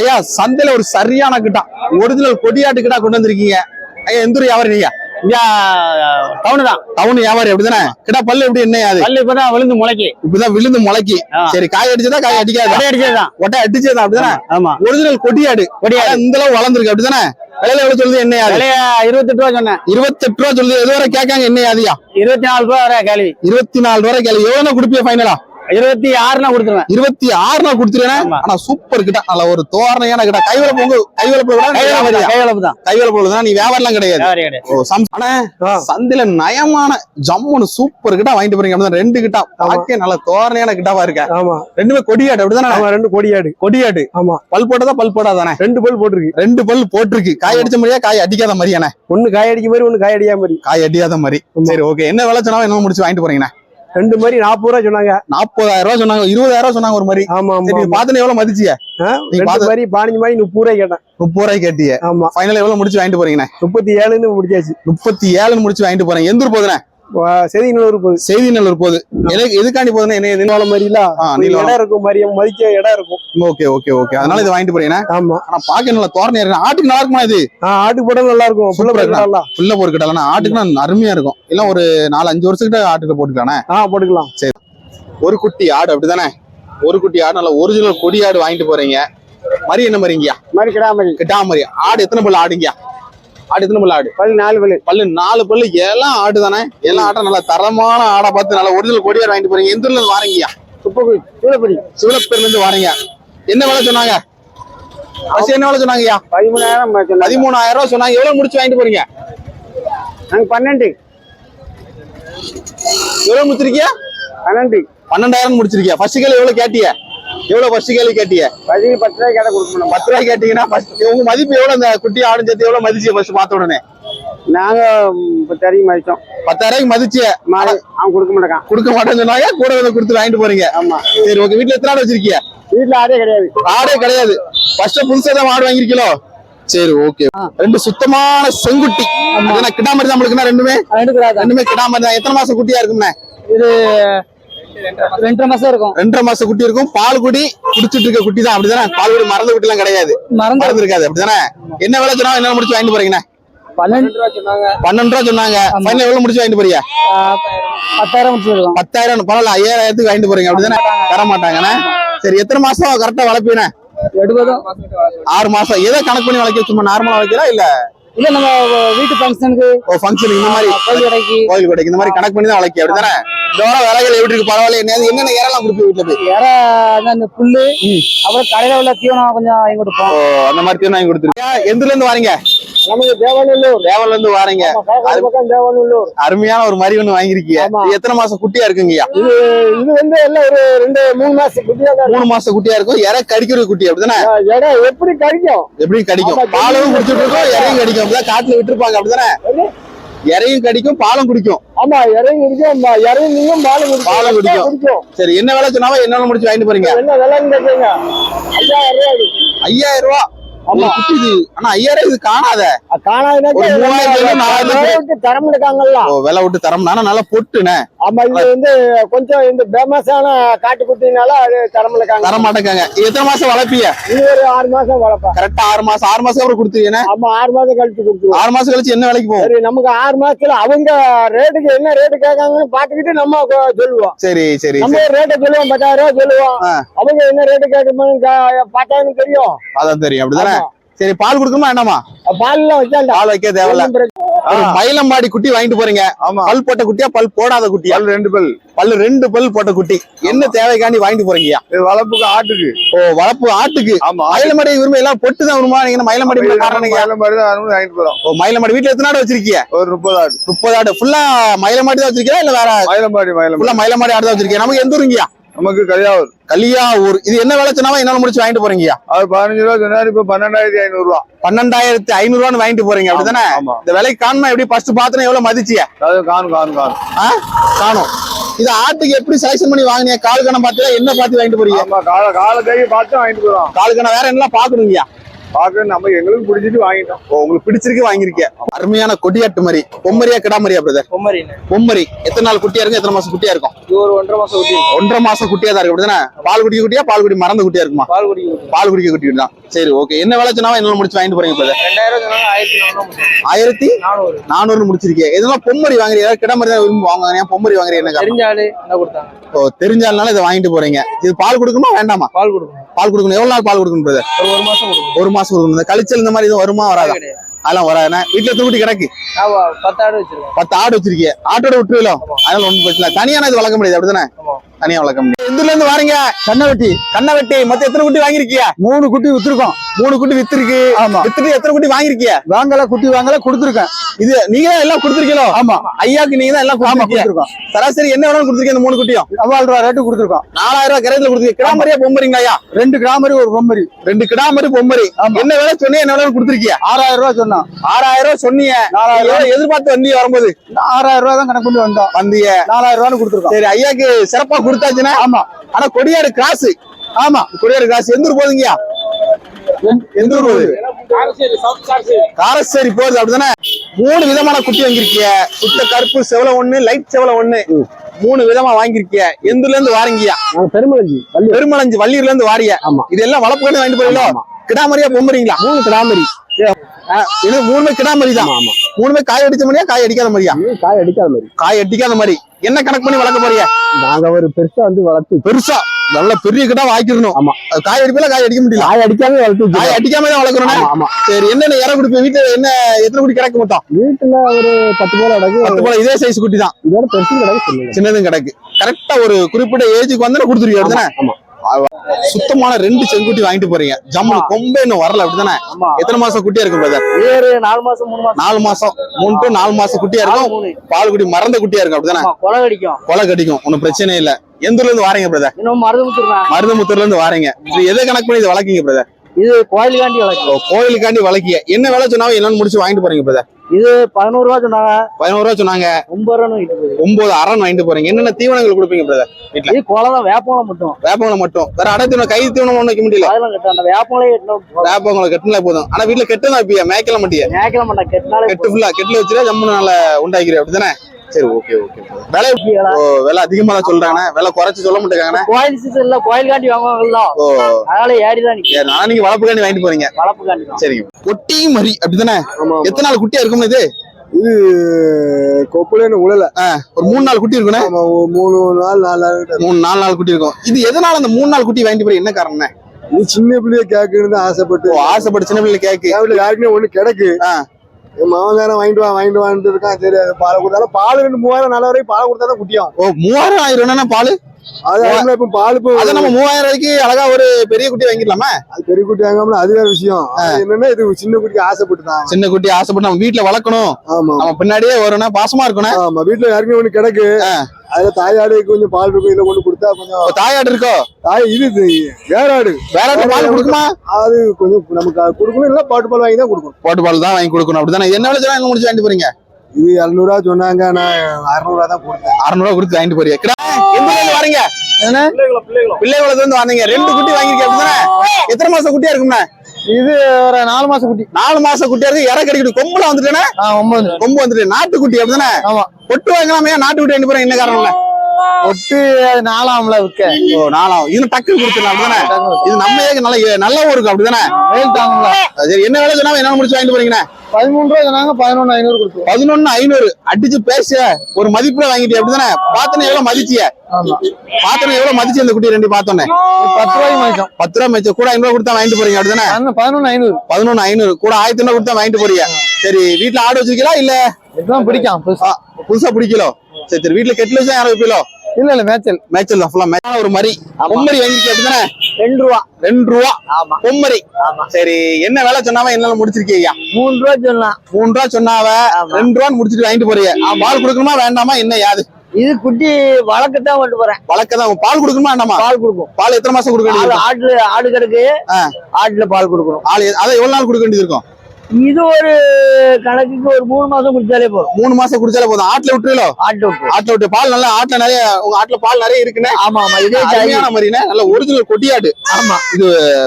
ஐயா சந்தையில ஒரு சரியான கிட்டா ஒரிஜினல் கொடியாட்டு கிட்டா கொண்டு வந்திருக்கீங்க. ஐயா எந்த வியாபாரி நீங்க? இங்க டவுனு தான். டவுன் வியாபாரி அப்படிதானே? கிடா பல்லு எப்படி என்ன அது? பல்லு இப்பதான் விழுந்து முளைக்கு. இப்பதான் விழுந்து முளைக்கி. சரி காய் அடிச்சதா காய் அடிக்காது? கடை அடிச்சதுதான். ஒட்டை அடிச்சதா அப்படிதானே? ஆமா ஒரிஜினல் கொடியாடு. கொடியாடு. இந்த அளவு வளர்ந்துருக்கு அப்படிதானே? விலையில எவ்வளவு சொல்லுது என்ன இருபத்தெட்டு ரூபா சொன்னேன். இருபத்தெட்டு ரூபா சொல்லுது. எது வரை கேட்காங்க என்ன அதியா இருபத்தி நாலு ரூபா வர கேள்வி. இருபத்தி நாலு ரூபாய் கேள்வி. எவ்வளவு கொடுப்பிய ஃபைனலா இருபத்தி ஆறுனா கொடுத்துருவேன். இருபத்தி ஆறுனா கொடுத்துருவேன். ஆனா சூப்பர் கிட்ட நல்ல ஒரு தோரணையான கிட்ட கைவல பொங்கு கைவல கைவளப்பு தான் கைவளப்பு தான் கைவல பொங்கல் தான். நீ வியாபாரம் கிடையாது. ஆனா சந்தையில நயமான ஜம்முன்னு சூப்பர் கிட்ட வாங்கிட்டு போறீங்க. அப்படிதான் ரெண்டு கிட்ட. பார்க்க நல்ல தோரணையான கிட்டாவா இருக்க? ஆமா. ரெண்டுமே கொடியாடு அப்படிதானே? ரெண்டு கொடியாடு. கொடியாடு. ஆமா. பல் போட்டதா பல் போடாதானே? ரெண்டு பல் போட்டிருக்கு. ரெண்டு பல் போட்டிருக்கு. காய் அடிச்ச மாதிரியா காய் அடிக்காத மாதிரியானே? ஒண்ணு காய் அடிக்க மாதிரி ஒண்ணு காய் அடிக்காம மாதிரி. காய் அடிக்காத மாதிரி. சரி ஓகே என்ன விலை சொன்னாலும் என்ன முடிச்சு வாங்கிட்டு போறீங்கண்ணே? ரெண்டு மாதிரி நாற்பது ரூபா சொன்னாங்க. நாற்பதாயிரம் ரூபாய் சொன்னாங்க. இருபதாயிரம் ரூபாய் சொன்னாங்க ஒரு மாதிரி. ஆமா ஆமா நீ பாத்துன்னு எவ்வளவு மதிச்சிய மாதிரி மாதிரி முப்பது ரூபாய் கேட்டேன். முப்பது ரூபாய்க்கு கேட்டிய. ஆமா. ஃபைனல் எவ்வளவு முடிச்சு வாங்கிட்டு போறீங்கண்ணே? முப்பத்தி ஏழுன்னு முடிச்சாச்சு. முப்பத்தி ஏழுன்னு முடிச்சு வாங்கிட்டு போறேன் எந்த ஊர் போகுதுண்ணே? செதி நூறு போகுது செய்தி நல்லூர் போகுது எது- எதுக்காண்டி போகுதுன்னா என்ன நீலவாழை மாதிரில. இடம் இருக்கும் மாதிரி மதிக்க இடம் இருக்கும். Okay okay okay. அதனால இது வாங்கிட்டு ஆமா. ஆனா பாக்க நல்ல தோரணையா இருக்கு. ஆட்டுக்கு நல்லா இருக்குமா இது? ஆ ஆட்டு போடம் நல்லா இருக்கும். புள்ள. போடலாம் புள்ள போட்டுக்கிட்டாலும் ஆட்டுக்குன்னா அருமையா இருக்கும். இல்ல ஒரு நாலு அஞ்சு வருஷத்துக்கிட்ட ஆட்டுக்கு போட்டுக்கானே ஆ போட்டுக்கலாம். ஒரு குட்டி ஆடு அப்படிதானே? ஒரு குட்டி ஆடு நல்ல ஒரிஜினல் கொடி ஆடு வாங்கிட்டு போறீங்க. மரி என்ன மரிங்கயா மாதிரி கிடாமரி. கிட்டா மாதிரி ஆடு எத்தனை பல்லு ஆடுங்கயா ஆடு எத்தனை பல்லு ஆடு. பல்லு நாலு பல்லு. பல்லு நாலு பல்லு எல்லாம் ஆடு தானே எல்லாம் ஆட்டம் நல்ல தரமான ஆடை பார்த்து நல்ல ஒரிஜினல் கொடியாடு வாங்கிட்டு போறீங்க. எந்த ஊர்ல வாரீங்கயா துப்பக்குடி. சூளப்படி. சிவலப்பேர்ல இருந்து வாரீங்க. என்ன விலை சொன்னாங்க? ஃபர்ஸ்ட் என்ன விலை சொன்னாங்கய்யா? பதிமூணாயிரம் பதிமூணாயிரம் ரூபாய் சொன்னாங்க. எவ்வளவு முடிச்சு வாங்கிட்டு போறீங்க? நாங்க பன்னெண்டு. எவ்வளவு முடிச்சிருக்கியா? பன்னெண்டு. பன்னெண்டாயிரம் முடிச்சிருக்கியா? ஃபர்ஸ்ட் கேள்வி எவ்வளவு கேட்டிய? எவ்வளவு ஃபர்ஸ்ட் கேள்வி கேட்டிய பதிவு பத்து ரூபாய் கேட்ட கொடுக்கணும் பத்து ரூபாய் கேட்டீங்கன்னா first உங்க மதிப்பு எவ்வளவு? அந்த குட்டி ஆடு சேர்த்து எவ்வளவு மதிச்சு ஃபர்ஸ்ட் பார்த்த உடனே? நாங்க பத்து அறிவு மதிச்சோம். பத்தாயிரம் மதிச்சு? அவன் கொடுக்க மாட்டேக்கான். கொடுக்க மாட்டேன்னு சொன்னாங்க கூட வந்து கொடுத்து வாங்கிட்டு போறீங்க. ஆமா. சரி ஓகே வீட்டுல எத்தனை ஆடு வச்சிருக்கீங்க? வீட்டுல ஆடே கிடையாது. ஆடே கிடையாது. ஃபர்ஸ்ட் புதுசா தான் ஆடு வாங்கிருக்கீங்களோ சரி ஓகே ரெண்டு சுத்தமான செங்குட்டி. கிடாமரி தான் நம்மளுக்குன்னா ரெண்டுமே? ரெண்டுமே கிடாமரி தான் எத்தனை மாசம் குட்டியா இருக்கும்ண்ணே? இது ரெண்டரை மாசம். இருக்கும். ரெண்டரை மாசம் குட்டி இருக்கும். பால் குடி குடிச்சிட்டு இருக்க குட்டி தான். அப்படிதானே? பால் குடி மறந்த குட்டி எல்லாம் கிடையாது. மறந்து மறந்து இருக்காது அப்படிதானே? என்ன விலை சொன்னா என்ன முடிச்சு வாங்கிட்டு போறீங்கண்ணே? பன்னெண்டு ரூபா சொன்னாங்க. பன்னெண்டு ரூபா சொன்னாங்க. ஃபைனல் எவ்வளவு முடிச்சு வாங்கிட்டு போறீங்க? பத்தாயிரம் முடிச்சிருக்கோம் பத்தாயிரம். பரவாயில்ல. ஐயாயிரத்துக்கு வாங்கிட்டு போறீங்க. அப்படிதானே? தர மாட்டாங்கண்ணே சரி எத்தனை மாசம்? கரெக்டா வளர்ப்பீனே எடுபதும். ஆறு மாசம் எதை கணக்கு பண்ணி வளர்க்க சும்மா நார்மலா வளர்க்கிறா இல்ல? இல்ல நம்ம வீட்டு ஃபங்க்ஷனுக்கு ஓ ஃபங்க்ஷன் இந்த மாதிரி கோயில் கடைக்கு. கோயில் கொடைக்கு இந்த மாதிரி கணக்கு பண்ணி தான் வளர்க்க அப்படிதானே? இதோட விலைகள் எப்படி இருக்கு? பரவாயில்ல என்ன என்னென்ன இறலாம் கொடுப்பீங்க வீட்டுல போய்? வேற அந்த புல்லு அப்புறம் கடையில உள்ள தீவனம் கொஞ்சம் வாங்கி கொடுப்போம். அந்த மாதிரி தீர்வு வாங்கி கொடுத்துருக்கீங்க எந்த இருந்து வாரீங்க? நமக்கு தேவநல்லூர். இருந்து வாரீங்க. தேவநல்லூர். அருமையான ஒரு மரி ஒண்ணு வாங்கிருக்கீங்க எத்தனை மாசம் குட்டியா இருக்குங்கய்யா இது இது வந்து எல்லாம் ஒரு ரெண்டு மூணு மாசம் குட்டியா மூணு மாசம் குட்டியா இருக்கும். இறை கடிக்கிற குட்டி அப்படிதானே. இடம் எப்படி கழிக்கும் எப்படி கடிக்கும்? பாலும் குடிச்சிட்டு இருக்கும் இறையும் கடிக்கும். அப்படிதான் காட்டுல விட்டுருப்பாங்க அப்படிதானே? இறையும் கடிக்கும் பாலும் குடிக்கும். ஆமா இறங்கி இருக்கும் இறங்கி நீங்க பால் குடிக்கும். பாலும் குடிக்கும். குடிக்கும். சரி என்ன விலை சொன்னாலும் என்ன முடிச்சு வாங்கிட்டு போறீங்க? என்ன விலைன்னு கேட்டீங்க? ஐயாயிரம் ரூபாய் ஐயாயிரம் ரூபா? தரம் விலை விட்டு தரம்னா நல்லா பொட்டுனே ஆமா இது வந்து கொஞ்சம் இந்த ஃபேமஸான காட்டுக்குட்டினால அது தரம் எடுக்காங்க. தர மாட்டேங்க எத்தனை மாசம் வளர்ப்பீங்க இது ஒரு ஆறு மாசம் வளர்ப்பேன் கரெக்டா ஆறு மாசம். ஆறு மாசம் அப்புறம் கொடுத்துருவீங்க ஆமா ஆறு மாசம் கழிச்சு கொடுத்துருவோம். ஆறு மாசம் கழிச்சு என்ன விலைக்கு போகும்? சரி நமக்கு ஆறு மாசத்துல அவங்க ரேட்டுக்கு என்ன ரேட்டு கேட்காங்கன்னு பாத்துக்கிட்டு நம்ம சொல்லுவோம். சரி சரி நம்ம ரேட்டை சொல்லுவோம் பத்தாயிரம் ரூபாய் சொல்லுவோம். அவங்க என்ன ரேட்டு கேட்கணும்னு பார்த்தாங்கன்னு தெரியும். அதான் தெரியும். அப்படிதானே? சரி பால் கொடுக்கணுமா என்னமா பால்லாம் வச்சாண்டா பால் வைக்க தேவையில்ல. மயிலம்பாடி குட்டி வாங்கிட்டு போறீங்க. ஆமா. பல் போட்ட குட்டியா பல் போடாத குட்டியா? பல் ரெண்டு பல். பல்லு ரெண்டு பல் போட்ட குட்டி. என்ன தேவைக்காண்டி வாங்கிட்டு போறீங்கயா வளர்ப்புக்கு ஆட்டுக்கு. ஓ வளர்ப்பு ஆட்டுக்கு. ஆமா. மயிலமாடி விரும்ப எல்லாம் பொட்டு தான் வருமா நீங்க மயிலமாடி காரணங்க மயிலம் மாதிரி தான் வாங்கிட்டு போறோம். ஓ மயிலமாடி வீட்டுல எத்தனை ஆடு வச்சிருக்கீங்க ஒரு முப்பது ஆடு. முப்பது ஆடு. ஃபுல்லா மயிலமாடி தான் வச்சிருக்கீங்களா இல்ல வேற? மயிலம்பாடி மயிலம் ஃபுல்லா மயிலமாடி ஆடு தான் வச்சிருக்கீங்க நமக்கு எந்த ஊருங்கயா நமக்கு கல்யாணம் கலியாவூர். இது என்ன விலை சொன்னாலும் என்னால முடிச்சு வாங்கிட்டு போறீங்கயா அது பதினஞ்சு ரூபா சொன்னாரு இப்ப பன்னெண்டாயிரத்தி ஐநூறு ரூபா பன்னெண்டாயிரத்தி ஐநூறு ரூபான்னு வாங்கிட்டு போறீங்க அப்படிதானே? இந்த விலைக்கு காணுமா எப்படி ஃபர்ஸ்ட் பாத்துனா எவ்வளவு மதிச்சிய? அது காணும் காணும் காணும்? காணும். இது ஆட்டுக்கு எப்படி செலக்ஷன் பண்ணி வாங்குனீங்க? கால் கணம் பாத்தீங்களா என்ன பார்த்து வாங்கிட்டு போறீங்க? கால கால கை பார்த்து வாங்கிட்டு போறோம். கால் கணம் வேற என்னலாம் பாக்கணுங்கயா பார்க்க நம்ம எங்களுக்கு பிடிச்சிட்டு வாங்கிட்டோம். ஓ உங்களுக்கு பிடிச்சிருக்கு வாங்கிருக்கேன் அருமையான கொடியாட்டு மாதிரி பொம்மரியா கிடாமரியா பிரதர் பொம்மரி பொம்மரி. எத்தனை நாள் குட்டியா இருக்கும் எத்தனை மாசம் குட்டியா இருக்கும்? இது ஒரு ஒன்றரை மாசம் குட்டி ஒன்றரை மாசம் குட்டியா தான் இருக்கு அப்படிதானே? பால் குடிக்க குட்டியா பால் குடி மறந்த குட்டியா இருக்குமா? பால் குடிக்கும் பால் குடிக்க குட்டி தான். சரி ஓகே என்ன விலை சொன்னாலும் என்ன முடிச்சு வாங்கிட்டு போறீங்க ஆயிரத்தி நானூறு முடிச்சிருக்கீங்க. இதெல்லாம் பொம்மரி வாங்குறீங்க. ஏதாவது கிட மாதிரி தான் விரும்பி வாங்குவாங்க ஏன் பொம்மரி வாங்குறீங்க? என்ன கொடுத்தாங்க? ஓ தெரிஞ்சாலனால இதை வாங்கிட்டு போறீங்க. இது பால் கொடுக்கணுமா வேண்டாமா? பால் கொடுக்கணும். பால் கொடுக்கணும். எவ்வளவு நாள் பால் கொடுக்கணும் பிரதர்? ஒரு மாசம் ஒரு மாசம் கொடுக்கணும். இந்த கழிச்சல் இந்த மாதிரி எதுவும் வருமா வராதா? அதெல்லாம் வராதுண்ணா வீட்டுல தூக்கிட்டு கிடக்கு. பத்து ஆடு வச்சிருக்கேன் பத்து ஆடு வச்சிருக்கீங்க. ஆட்டோட விட்டுருவீங்களோ? அதனால ஒண்ணும் பிரச்சனை. தனியான இது வளர்க்க முடியாது அப்படிதானே. தனியா வளர்க்க முடியாது எந்தூர்ல இருந்து வாரீங்க? கண்ணவட்டி. கண்ணை வெட்டி மொத்தம் எத்தனை குட்டி வாங்கிருக்கியா மூணு குட்டி வித்துருக்கோம். மூணு குட்டி வித்திருக்கு. ஆமா. வித்துட்டு எத்தனை குட்டி வாங்கிருக்கிய வாங்கல குட்டி வாங்கல கொடுத்துருக்கேன். இது நீங்க தான் எல்லாம் கொடுத்துருக்கீங்களோ? ஆமா. ஐயாக்கு நீங்க தான் எல்லாம் ஆமா கொடுத்துருக்கோம். சராசரி என்ன வேணாலும் கொடுத்துருக்கீங்க இந்த மூணு குட்டியும்? அவ்வாறு ரூபா ரேட்டு கொடுத்துருக்கோம். நாலாயிரம் ரூபாய் கரையத்துல கொடுத்துருக்கீங்க. கிடாமரியா பொம்பரிங்களா ஐயா? ரெண்டு கிராமரி ஒரு பொம்மரி ரெண்டு கிடாமரி பொம்பரி. என்ன வேலை சொன்னீங்க என்ன வேலை கொடுத்துருக்கியா? ஆறாயிரம் ரூபா சொன்னான். ஆறாயிரம் ரூபாய் சொன்னீங்க நாலாயிரம் ரூபாய். எவ்வளவு எதிர்பார்த்து வந்தீங்க வரும்போது? ஆறாயிரம் ரூபா தான் கணக்கு கொண்டு வந்தோம். வந்தீங்க. நாலாயிரம் ரூபான்னு கொடுத்துருக்கோம். சரி ஐயாக்கு சிறப்பா கொடுத்தாச்சுன்னா? ஆமா. ஆனா கொடியாடு கிராஸ் ஆமா. கொடியாடு கிராஸ் எந்த ஊர் போகுதுங்கய்யா? எந்த ஊர் போகுது? காரசேரி போகுது அப்படிதானே? மூணு விதமான குட்டி வாங்கிருக்கிய சுத்த கருப்பு செவல ஒண்ணு லைட் செவல ஒண்ணு. மூணு விதமா வாங்கிருக்கிய எந்தூர்ல இருந்து வாரீங்கயா பெருமளஞ்சி பெருமளஞ்சு வள்ளியூர்ல இருந்து வாரிய? ஆமா. இதெல்லாம் வளர்ப்பு கண்டு வாங்கிட்டு போறீங்களோ? கிடாமரியா பொம்புறீங்களா? மூணு கிராமரி இது மூணுமே கிடாமரி தான் ஆமா மூணுமே காய் அடிச்ச மாதிரியா காய் அடிக்காத மாதிரியா? காய் அடிக்காத மாதிரி. காய் அடிக்காத மாதிரி. என்ன கணக்கு பண்ணி வளர்க்க போறியா நாங்க ஒரு பெருசா வந்து வளர்த்து பெருசா? நல்ல பெரிய கிடா வாங்கிடணும். ஆமா. காய் அடிப்பீல காய் அடிக்க முடியல. காய் அடிக்காம வளர்த்து காய் அடிக்காம தான் வளர்க்கணும் ஆமா சரி என்னென்ன இற குடிப்பீங்க வீட்டுல என்ன எத்தனை குட்டி கிடக்கு மொத்தம்? வீட்டுல ஒரு பத்து பேர் அடகு பத்து போல இதே சைஸ் குட்டி தான் இதோட பெருசு கிடையாது சொல்லுங்க சின்னதும் கிடக்கு. கரெக்டா ஒரு குறிப்பிட்ட ஏஜுக்கு வந்து கொடுத்துருவீங்க அப்படிதானே? ஆமா. சுத்தமான ரெண்டு செங்குட்டி வாங்கிட்டு போறீங்க. ஜம்மு கொம்பே இன்னும் வரல அப்படிதானே? ஆமா. எத்தனை மாசம் குட்டியா இருக்கும் பிரதர் ஏறு நாலு மாசம் மூணு மாசம். நாலு மாசம். மூணு டு நாலு மாசம் குட்டியா இருக்கும். பால் குட்டி மறந்த குட்டியா இருக்கும் அப்படிதானே? ஆமா கொலை கடிக்கும் கொலை கடிக்கும் ஒன்னும் பிரச்சனை இல்ல. எந்த ஊர்ல இருந்து வாரீங்க பிரதர் கொடுத்துருவேன் மருதமுத்தூர்ல இருந்து வாரீங்க. இது எதை கணக்கு பண்ணி இதை வளர்க்கீங்க பிரதர் இது கோயிலுக்காண்டி வளர்க்கும் கோயிலுக்காண்டி வளர்க்கிய என்ன வேலை சொன்னாலும் என்னன்னு முடிச்சு வாங்கிட்டு போறீங்க பிரதர் இது பதினோரு ரூபா சொன்னாங்க. பதினோரு ரூபா சொன்னாங்க. ஒன்பது ரூபா ஒன்பது அரண் வாங்கிட்டு போறீங்க. என்னென்ன தீவனங்கள் கொடுப்பீங்க பிரதர் வீட்டுல இது தான் வேப்பங்களை மட்டும். வேப்பங்களை மட்டும். வேற அடை தீவனம் கை தீவனம் ஒண்ணு வைக்க முடியல. அதெல்லாம் கட்ட அந்த வேப்பங்களே கட்டணும் வேப்பங்களை கட்டினா போதும். ஆனா வீட்டுல கெட்டு தான் வைப்பியா மேய்க்கல மாட்டியா. மேய்க்கல மாட்டேன். கெட்டினாலே கெட்டு ஃபுல்லா கெட்டுல வச்சுட்டா ஜம்முன்னு நல்லா உண்டாக்கிறேன் அப்படிதானே சரி ஓகே ஓகே விலை விலை. அதிகமா தான் சொல்றாங்க விலை குறைச்சு சொல்ல கோயில் சீசன்ல கோயிலுக்காண்டி வாங்குவாங்கல்ல. ஓ. அதனால ஏறி தான் நிக்கும் சரி நான் நீங்க வளர்ப்புக்காண்டி வாங்கிட்டு போறீங்க. வளர்ப்புக்காண்டி தான். சரிங்க குட்டி மரி அப்படிதானே? எத்தனை நாள் குட்டியா இருக்கும் இது? இது கொப்புலேன்னு உழல. ஒரு மூணு நாள் குட்டி ஒரு மூணு நாள் நாலு நாள் மூணு நாலு நாள் குட்டி இருக்கும். இது எதனால அந்த மூணு நாள் குட்டி வாங்கிட்டு போய் என்ன காரணம் இது சின்ன பிள்ளைய கேட்கணும்னு தான் ஆசைப்பட்டு. ஆசைப்பட்டு சின்ன பிள்ளை கேக்கு. யாருக்குமே ஒண்ணு கிடக்கு. ஆ. என் மாமன் வாங்கிட்டு வா வாங்கிட்டு வான்ட்டு இருக்கான். சரி அது பாலை கொடுத்தாலும் பால் ரெண்டு மூவாயிரம் நாலு வரைக்கும் பால் கொடுத்தா தான் குட்டியும் ஓ மூவாயிரம் ஆயிரம் என்னன்னா பால்? அது நம்ம மூவாயிரம் ரூபாய்க்கு அழகா ஒரு பெரிய குட்டி வாங்கிடலாமா அது பெரிய குட்டி வாங்காமல அது வேற விஷயம். என்னன்னா இது சின்ன குட்டிக்கு ஆசைப்பட்டு தான் சின்ன குட்டி ஆசைப்பட்டு நம்ம வீட்டுல வளர்க்கணும். நம்ம பின்னாடியே வரும்னா பாசமா இருக்கணும். ஆமா வீட்டுல யாருக்குமே ஒண்ணு கிடக்கு. அதுல தாயாடு கொஞ்சம் பால் இருக்கும் இதுல கொண்டு கொடுத்தா கொஞ்சம் தாயாடு இருக்கோ? தாய் இது இது வேற ஆடு வேற யார்ட்ட பால் கொடுக்குமா? அது கொஞ்சம் நமக்கு கொடுக்கணும் இல்ல பாட்டு பால் வாங்கி தான் கொடுக்கணும். போட்டு பால் தான் வாங்கி கொடுக்கணும். அப்படிதானே என்ன சொன்னா முடிச்சு வாங்கிட்டு போறீங்க? இது எழுநூறுவா சொன்னாங்க நான் அறுநூறுவா தான் கொடுத்தேன். அறுநூறுவா கொடுத்து வாங்கிட்டு போறீங்க கிடா, எந்த ஊர்ல வரீங்க? பிள்ளைகுளத்துல இருந்து வந்தீங்க ரெண்டு குட்டி வாங்கிருக்கீங்க அப்படிதானே? எத்தனை மாசம் குட்டியா இருக்கும்ண்ணே? இது ஒரு நாலு மாசம் குட்டி. நாலு மாசம் குட்டியா இருக்கு. இற கடிக்கிட்டு கொம்புல வந்துட்டேனே. கொம்பு வந்துட்டு. நாட்டு குட்டி அப்படிதானே? ஆமா. பொட்டு வாங்கலாமே நாட்டு குட்டி வாங்கி போறேன் என்ன காரணம் இல்ல ஒட்டு நாலாம்ல விற்க. ஓ நாலாம். இது டக்கு கொடுத்துடலாம் அப்படிதானே? இது நம்ம நல்ல நல்ல ஊருக்கு அப்படிதானே? வெயில் தாங்கல சரி என்ன வேலை சொன்னா என்ன முடிச்சு வாங்கிட்டு போறீங்கண்ணே? பதிமூணு ரூபா சொன்னாங்க பதினொன்னு ஐநூறு கொடுத்துருவோம் பதினொன்னு ஐநூறு. அடிச்சு பேச ஒரு மதிப்புல வாங்கிட்டிய? அப்படிதானே? பாத்தனை எவ்வளவு மதிச்சிய? பாத்தனை எவ்வளவு மதிச்சு இந்த குட்டி ரெண்டு பார்த்தோன்னே? பத்து ரூபாய்க்கு மாய்க்கும் பத்து ரூபா மிச்சம் கூட ஐநூறு கொடுத்தா வாங்கிட்டு போறீங்க அப்படிதானே? பதினொன்னு ஐநூறு. பதினொன்னு ஐநூறு. கூட ஆயிரத்தி ஐநூறு கொடுத்தா வாங்கிட்டு போறீங்க. சரி வீட்டுல ஆடு வச்சிருக்கீங்களா இல்ல? இதுதான் பிடிக்கும் புதுசா. பிடிக்கலோ? சரி சரி வீட்டுல கெட்டில வச்சா யாரும் வைப்பீங்களோ இல்ல இல்ல மேய்ச்சல். மேய்ச்சல் தான் ஃபுல்லா மேல ஒரு மரி. பொம்மரி வாங்கிருக்கீங்க அப்படிதானே ரெண்டு ரூபா. ரெண்டு ரூபா? ஆமா. பொம்மரி. ஆமா. சரி என்ன வேலை சொன்னாவ? என்னால முடிச்சிருக்கீங்க மூணு ரூபா சொல்லலாம் மூணு ரூபா சொன்னாவ. ரெண்டு ரூபான்னு முடிச்சிட்டு வாங்கிட்டு போறீங்க பால் கொடுக்கணுமா வேண்டாமா? என்ன யாது? இது குட்டி வளர்க்கத்தான் கொண்டு போறேன். வழக்க தான் பால் கொடுக்கணுமா வேண்டாமா? பால் கொடுக்கும் பால் எத்தனை மாசம் கொடுக்க வேண்டியது ஆடு? ஆடு ஆடு கிடக்கு. ஆட்டுல பால் கொடுக்கணும். ஆள் எ- அதை எவ்வளவு நாள் கொடுக்க வேண்டியது இருக்கும்? இது ஒரு கணக்குக்கு ஒரு மூணு மாசம் குடிச்சாலே போதும். மூணு மாசம் குடிச்சாலே போதும். ஆட்டுல விட்டுருலோ ஆட்டு விட்டு ஆட்டுல விட்டு பால் நல்லா ஆட்டுல நிறைய உங்க ஆட்டுல பால் நிறைய இருக்குன்னு? ஆமா ஆமா. இதே ஜாதி. அருமையான மாதிரினே நல்ல ஒரிஜினல் கொட்டியாடு ஆமா.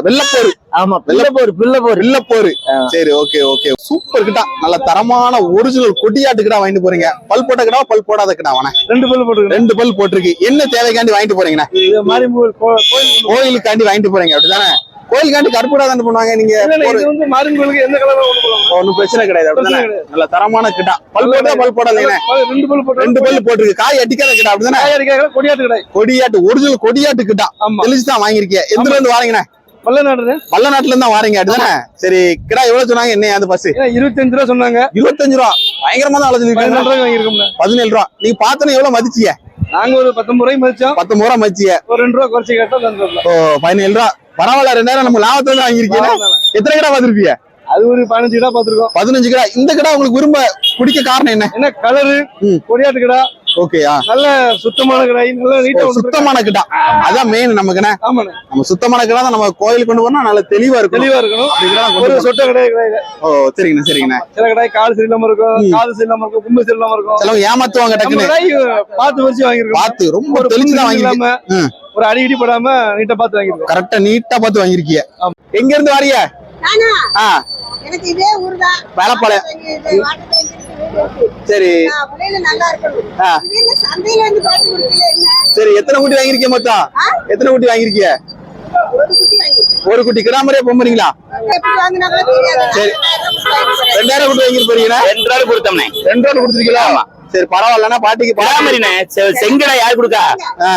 வெள்ளப்போரு. ஆமா பிள்ளை போரு பிள்ளை போரு வெள்ளப்போரு சரி ஓகே ஓகே. சூப்பர் கிட்டா. நல்ல தரமான ஒரிஜினல் கொட்டியாட்டு கிட்டா வாங்கிட்டு போறீங்க. பல் போட்ட கிடா பல் போடாத கிடா வானே ரெண்டு பல்லு போட்டுருக்கேன் ரெண்டு பல் போட்டிருக்கு. என்ன தேவைக்காண்டி வாங்கிட்டு போறீங்கண்ணே? இது மாதிரி கோயில் கோயிலுக்காண்டி வாங்கிட்டு போறீங்க அப்படிதானே கோயிலுக்காண்டி கருப்பு கிடா தானே பண்ணுவாங்க. நீங்க வந்து எந்த போடலாம். ஒன்றும் பிரச்சனை கிடையாது. நல்ல தரமான கிட்டா பல் போட்டா பல் போடலைண்ணே ரெண்டு பல்லு போட்டு ரெண்டு பல்லு போட்டிருக்கு. காய் அடிக்காத கிட்டா அப்படிதானே? காயாடிக்காக கொடியாட்டு கடை. கொடியாட்டு ஒரிஜினல் கொடியாட்டு கிட்டா தெளிச்சு தான் வாங்கிருக்கீங்க எந்த இருந்து வாங்கினேன் பல்ல நாடுது வல்லநாட்டுல இருந்து தான் வாரீங்க அப்படிதானே? சரி கிடா எவ்வளவு சொன்னாங்க? என்ன அந்த பஸ் இருபத்தஞ்சு ரூபா சொன்னாங்க. இருபத்தஞ்சு ரூபா. பயங்கரமா தான் அழைச்சிருக்கீங்க ரூபாய்க்கு வாங்கியிருக்கோம்ல. பதினேழு ரூபா. நீங்க பார்த்தோன்னே எவ்வளவு மதிச்சிய நாங்க ஒரு பத்தொன்பது ரூபாய் மதிச்சோம். பத்தொன்பது ரூபா மதிச்சிய ஒரு ரெண்டு ரூபா குறைச்சி ஓ பதினேழு ரூபா. பரவாயில்ல ரெண்டாயிரம் நம்ம லாபத்துல தான் வாங்கிருக்கீங்க எத்தனை கிடா பார்த்திருப்பீங்க? அது ஒரு பதினஞ்சு கிடா பாத்துருக்கோம் பதினஞ்சு கிடா. இந்த கிடா உங்களுக்கு விரும்ப பிடிக்க காரணம் என்ன? என்ன கலரு. கொடியாட்டு கடை. ஓகேயா நல்ல சுத்தமான கடை நல்ல நீட்டா சுத்தமான கிடா. அதான் மெயின் நமக்குண்ணே ஆமாண்ணே. நம்ம சுத்தமான கிடா தான் நம்ம கோயிலுக்கு கொண்டு போனா நல்ல தெளிவா இருக்கும் தெளிவா இருக்கணும். ஒரு. சொட்ட கடை கிடையாது ஓ சரிங்கண்ணே சரிங்கண்ணே. சில கடை கால் சரியில்லாம இருக்கும். காது சரியில்லாம இருக்கும் கும்பு சரியில்லாம இருக்கும். சிலவங்க ஏமாத்துவாங்க டக்குன்னு. கடை பார்த்து வச்சு வாங்கிருக்கோம் பார்த்து ரொம்ப ஒரு தெளிஞ்சுதான் புண்ணு வாங்கிருக்கீங்க இல்லாம ம். ஒரு அடி இடி படாம நீட்டா பார்த்து வாங்கிருக்கோம் கரெக்டா நீட்டா பார்த்து வாங்கிருக்கீங்க. எங்க இருந்து வாரிய? நானா? ஆ. எனக்கு இதே ஊர்தான். வேலைப்பாளையம். சரி. சரி எத்தனை குட்டி வாங்கிருக்கீங்க மொத்தம்? எத்தனை குட்டி வாங்கிருக்கீங்க ஒரு குட்டி வாங்கிருக்கேன் ஒரு குட்டி கிடாமரியே பொம்புறீங்களா சரி. ரெண்டாயிரம் குட்டி வாங்கிட்டு போறீங்களா ரெண்டு கொடுத்தோம்னே ரெண்டாயிரம் கொடுத்துருக்கீங்களா? சரி பரவாயில்லன்னா பாட்டிக்கு செ- செங்கடா யார் கொடுக்கா.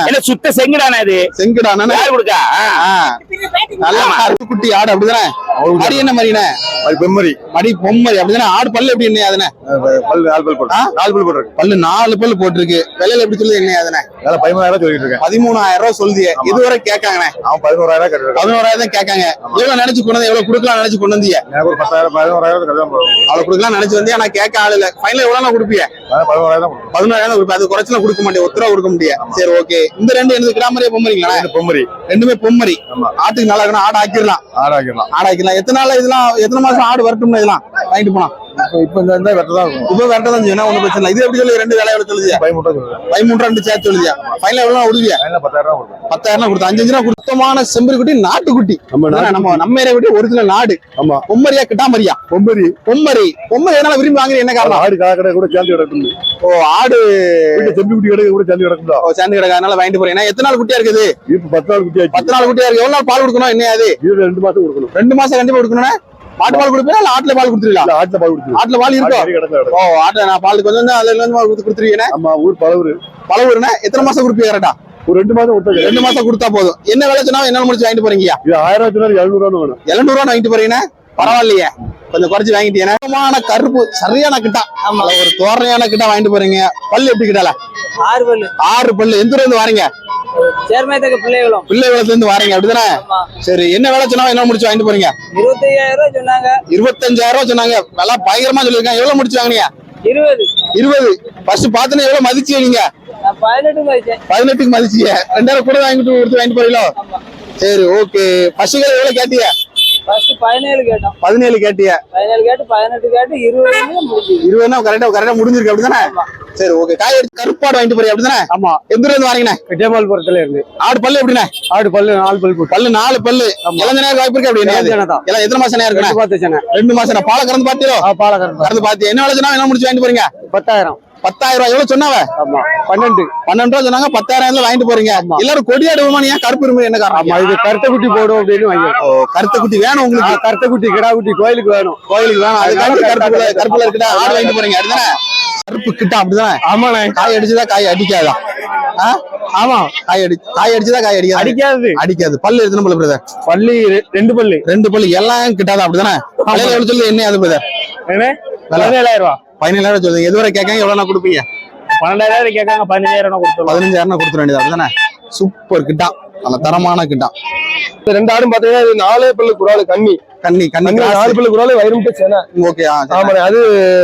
என்ன சுத்த செங்கடானே இது செங்குடா அண்ணா யார் கொடுக்கா? பேட்டி நல்ல குட்டி ஆடு அப்படிதானே? மடி என்ன மாதிரிண்ணே அது பெம்மரி மடி பொம்மரி அப்படிதானே? ஆடு பல்லு எப்படி என்ன அதுனே பல் நாலு பல் போட்டு? நாலு பல் போட்டுருக்கு. பல்லு நாலு பல்லு போட்டிருக்கு. விலையில எப்படி சொல்லுது என்ன அதுனே வேலை பதிமூணாயிரம் சொல்லிட்டு இருக்கேன். பதிமூணாயிரம் ரூபாய் சொல்லுதியே இதுவரை கேட்காங்கண்ணே. அவன் பதினோராயிரம் கட்டிருக்கான் பதினோராயிரம் தான் கேட்காங்க. எவ்வளவு நினைச்சு கொண்டு வந்து எவ்வளவு கொடுக்கலாம் நினைச்சு கொண்டு எனக்கு ஒரு பத்தாயிரம் பதினோராயிரம் கட்டதான் போகும் அவ்வளவு கொடுக்கலாம் நினைச்சு வந்தீங்க ஆனா கேட்க ஆள் இல்ல. ஃபைனல் எவ்வளவு கொடுப்பீங்க கொடுப்பேன். அது குறைச்சலாம் கொடுக்க மாட்டேன். ஒத்து ரூபா கொடுக்க முடியாது. சரி ஓகே இந்த ரெண்டு எனக்கு பொம்மரிங்களா? இது பொம்மரி. ரெண்டுமே பொம்மரி. ஆட்டுக்கு நல்லா இருக்கணும். ஆடு ஆக்கிடலாம். ஆடு ஆக்கிடலாம். எத்தனை நாள் இதெல்லாம் எத்தனை மாசம் ஆடு வரட்டும்னு இதெல்லாம் வாங்கிட்டு போனா இப்போ இந்த இந்த வெட்ட தான் இருக்கும். இப்ப வரட்ட தான் செய்யணும் ஒண்ணும் பிரச்சனை இது எப்படி சொல்லி ரெண்டு வேலை எவ்வளவு சொல்லுதியா சொல்லுவேன் பதிமூன்று ரெண்டு சேர்த்து சொல்லுதியா ஃபைனல் எவ்வளவு விடுவியா? பத்தாயிரம் பத்தாயிரம் கொடுத்து. அஞ்சு அஞ்சு ரூபா கொடுத்தமான செம்பரி குட்டி நாட்டுக்குட்டி நம்ம நம்ம நம்ம ஏரியா குட்டி ஒரிஜினல் நாடு. ஆமா. பொம்மரியா கிட்டாமரியா? பொம்மரி. பொம்மரி. பொம்மரி எதனால விரும்பி வாங்குறது என்ன காரணம்? ஆடு காக்கடை கூட சேர்ந்து கிடக்குது. ஓ ஆடு. வீட்டு குட்டி கடை கூட சேர்ந்து கிடக்குதா? ஓ, சேர்ந்து கிடக்கு. அதனால வாங்கிட்டு போறேன் ஏன்னா எத்தனை நாள் குட்டியா இருக்குது? இப்போ பத்து நாள் குட்டி ஆச்சு. பத்து நாள் குட்டியா இருக்கு. எவ்வளவு நாள் பால் கொடுக்கணும்? என்ன அது? ரெண்டு மாசம் கொடுக்கணும். ரெண்டு மாசம் கண்டிப்பா கொடுக்கணும் மாட்டு பால் கொடுப்பீங்களா இல்ல ஆட்டுல பால் கொடுத்துருவீங்களா? இல்ல ஆட்டுல பால் குடிச்சு ஆட்டுல பால் இருக்கோ? கிடந்தா ஓ ஆட்டுல நான் பால் கொஞ்சம் அதுல இருந்து கொடுத்து கொடுத்துருவீங்க ஆமா ஊர் பழவுரு பல ஊருனா எத்தனை மாசம் கொடுப்பீங்க கரெக்டா ஒரு ரெண்டு மாசம் கொடுத்தா ரெண்டு மாசம் கொடுத்தா போதும். என்ன விலை சொன்னா என்ன முடிச்சு வாங்கிட்டு போறீங்க? இது ஆயிரம் சொன்னாரு எழுநூறு ரூபா வேணும் எழுநூறு ரூபா வாங்கிட்டு போறீங்கன்னா பரவாயில்லையே. கொஞ்சம் குறைச்சு வாங்கிட்டீங்கன்னா கருப்பு சரியான கிட்டா. ஒரு தோரணையான கிட்டா வாங்கிட்டு போறீங்க. பல்லு எப்படி கிட்டால? ஆறு பல்லு. ஆறு பல்லு. எந்த ஊர்ல இருந்து வாரீங்க? சேர்மேத்தக்க பிள்ளைகளும். பிள்ளை விளத்துல இருந்து வாரீங்க அப்படிதானே? சரி என்ன விலை சொன்னா என்ன முடிச்சு வாங்கிட்டு போறீங்க? ரூபாய் சொன்னாங்க. இருபத்தஞ்சாயிரம் ரூபாய் சொன்னாங்க. விலை பயங்கரமா சொல்லிருக்காங்க எவ்வளவு முடிச்சு வாங்குனீங்க? இருபது. இருபது. ஃபர்ஸ்ட் பாத்துன்னு எவ்வளவு மதிச்சு நீங்க? பதினெட்டுக்கு மதிச்சீங்க ரெண்டாயிரம் கூட வாங்கிட்டு கொடுத்து வாங்கிட்டு போறீங்களோ? சரி ஓகே பசுகள் எவ்வளவு கேட்டீங்க? ஃபர்ஸ்ட் பதினேழு கேட்டோம். பதினேழு பதினேழு கேட்டு பதினெட்டு கேட்டு இருபது இருபதுனா கரெக்டா கரெக்டா முடிஞ்சிருக்கு அப்படிதானே? சரி ஓகே காய் எடுத்து கருப்பாடு வாங்கிட்டு போறீங்க அப்படிதானே? ஆமா. எந்த இருந்து வாரீங்கண்ணே விஜயபால்புரத்துல இருந்து. ஆடு பல்லு எப்படிண்ணே? ஆடு பல்லு நாலு பல் போட்டு. பல்லு நாலு பல்லு. இளஞ்ச நேரம் வாய்ப்பு இருக்கு அப்படின்னா? தான் எல்லாம் எத்தனை மாசம் நேரம் சென்னை ரெண்டு மாசம் பாலை கறந்து பாத்தீரோ பாலகரன் கறந்து பாத்தி என்ன வேலை சொன்னா என்ன முடிச்சு வாங்கிட்டு போறீங்க? பத்தாயிரம். பத்தாயிரம் ரூபாய். எவ்வளவு சொன்னாவ ஆமா. பன்னெண்டு. பன்னெண்டு ரூபா சொன்னாங்க பத்தாயிரம் வாங்கிட்டு போறீங்க. எல்லாரும் கொடியாடு விமானியா கருப்பு இரும்பு என்ன காரணம்? ஆமா இது கருத்த குட்டி போடும் அப்படின்னு வாங்கி ஓ, கருத்த குட்டி வேணும் உங்களுக்கு? கருத்த குட்டி கிடா குட்டி கோயிலுக்கு வேணும். கோயிலுக்கு வேணும். அதுக்காக கருப்புல கருப்புல இருக்குடா ஆடு வாங்கிட்டு போறீங்க. அதுதானே கருப்பு கிட்ட அப்படிதானே? ஆமாண்ணே. காய் அடிச்சுதா காய் அடிக்காதா? ஆ? ஆமா. காய் அடி காய் அடிச்சுதா காய் அடிக்காது? அடிக்காது. அடிக்காது. பல்லு எத்தனை பல்லு பிரதர் ரெ- ரெண்டு பல்லு. ரெண்டு பல்லு. எல்லாம் கிட்டாதா அப்படிதானே? எவ்வளவு சொல்லு என்ன அது பிரதர் பதினேழாயிரம் ரூபா. பதினேழாயிரம் சொல்லுங்க எதுவரை கேட்காங்க எவ்வளவு நான் கொடுப்பீங்க? பன்னெண்டாயிரம் கேட்காங்க பதினஞ்சாயிரம் கொடுத்துருவோம் பதினஞ்சாயிரம் கொடுத்துட வேண்டியது அப்படிதானே சூப்பர் கிட்டா. நல்ல தரமான கிட்டா. ரெண்டு ஆடும் பாத்தீங்கன்னா இது நாலே பல்லு குறாலு கண்ணி கண்ணி கண்ணி நாலு பல்லு குறாலு வயிறுமுட்டை சேனை. ஓகே அது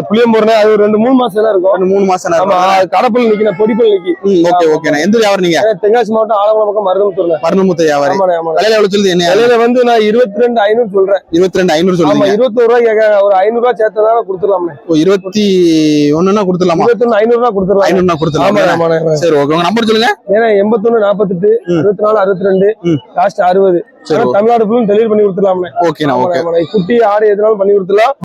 புளியம்பூர்னே அது ரெண்டு மூணு மாசம் இருக்கும். மூணு மாசம் ஆமா கடப்பல் நிக்கணும் பொடிப்பல் நிக்கி. ஓகே ஓகேண்ணா. எந்த வியாபாரம் நீங்க? தென்காசி மாவட்டம் ஆலங்குளம் பக்கம் மருதமுத்தூர்ல பர்ணமுத்த வியாபாரி ஆமாண்ணே ஆமாண்ணே. விலையில எவ்வளவு சொல்லுது? என்ன? விலையில வந்து நான் இருபத்தி ரெண்டு ஐநூறு சொல்றேன். இருபத்தி ரெண்டு ஐநூறு சொல்லுங்க இருபத்தோரு ரூபாய் கேட்க ஒரு ஐநூறு ரூபாய் சேர்த்ததான கொடுத்துடலாம்ண்ணே. ஓ, இருபத்தி ஒண்ணுன்னா கொடுத்துடலாமா? இருபத்தொன்னு ஐநூறு ரூபாய் கொடுத்துடலாம் கொடுத்துடலாம்? ஆமாண்ணே சரி ஓகே. உங்க நம்பர் சொல்லுங்க. ஏன்னா எண்பத்தொன்னு நாற்பத்தெட்டு ம். அறுபத்தி நாலு அறுபத்தி ரெண்டு. லாஸ்ட் அறுபது. தமிழ்நாடு ஃபுல்லும் டெலிவரி பண்ணி கொடுத்துடலாம்ண்ணே. ஓகேண்ணா ஓகே. குட்டி ஆடு எதுனாலும் பண்ணி கொடுத்துடலாம்.